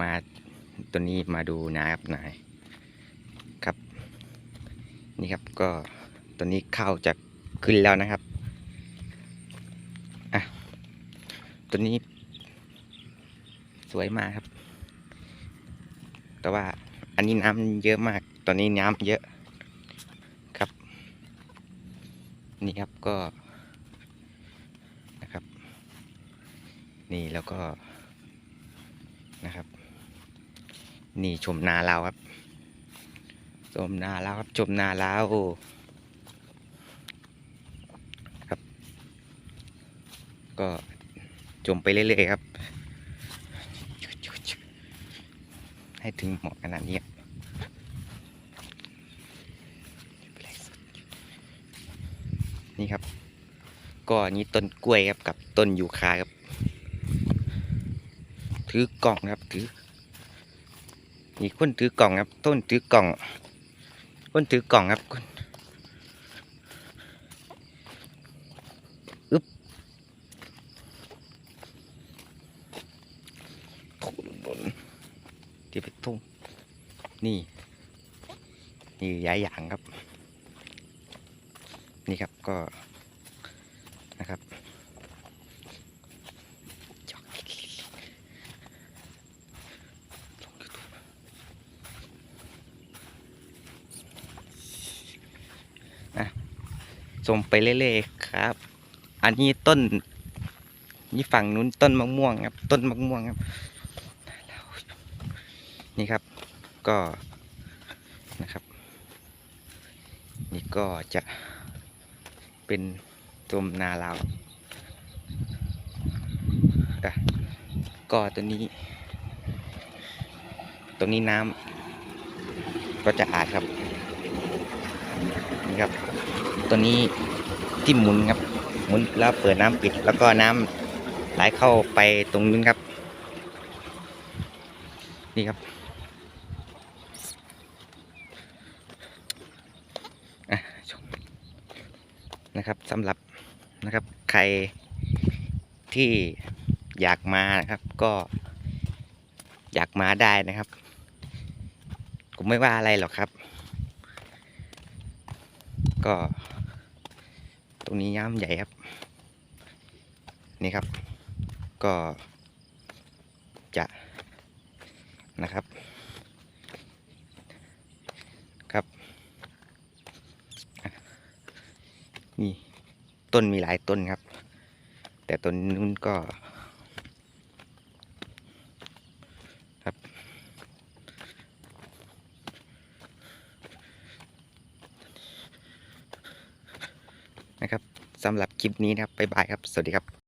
มาตัวนี้มาดูนะครับนายครับ นี่ครับก็ตัวนี้เข้าจะขึ้นแล้วนะครับอะตัวนี้ สวยมากครับ แต่ว่าอันนี้น้ำเยอะมากตอนนี้น้ำเยอะครับ นี่ครับก็นะครับ นี่แล้วก็นะครับ นี่ชมนาเราครับชมนาเราครับชมนาเราครับ ก็ชมไปเรื่อยๆครับ ให้ถึงเหมาะขนาดนี้นี่ครับ ก็อันนี้ต้นกล้วยครับกับต้นยูคาครับ ถือกล่องครับถือ นี่คนถือกล่องครับ ต้นถือกล่อง คนถือกล่องครับคนอึ๊บที่ไปทุ่งนี่นี่ย้ายอย่างครับ นี่ครับก็นะครับ ส่งไปเรื่อยๆครับ อันนี้ต้น นี่ฝั่งนู้นต้นมะม่วงครับ ต้นมะม่วงครับ นี่ครับ ก็นะครับ นี่ก็จะเป็นตัวนาลาวอะก็ตัวนี้ ตรงนี้น้ำก็จะอาดครับ นี่ครับ ตัวนี้ที่หมุนครับ หมุนแล้วเปิดน้ำปิด แล้วก็น้ำไหลเข้าไปตรงนู้นครับ นี่ครับนะครับสำหรับนะครับใครที่อยากมานะครับ ก็อยากมาได้นะครับ ผมไม่ว่าอะไรหรอกครับ ก็ ตรงนี้ย่ามใหญ่ครับ นี่ครับ ก็จะนะครับ ครับ นี่ต้นมีหลายต้นครับ แต่ต้นนู้นก็ ครับ นะครับ สำหรับคลิปนี้นะครับบ๊ายบายครับ สวัสดีครับ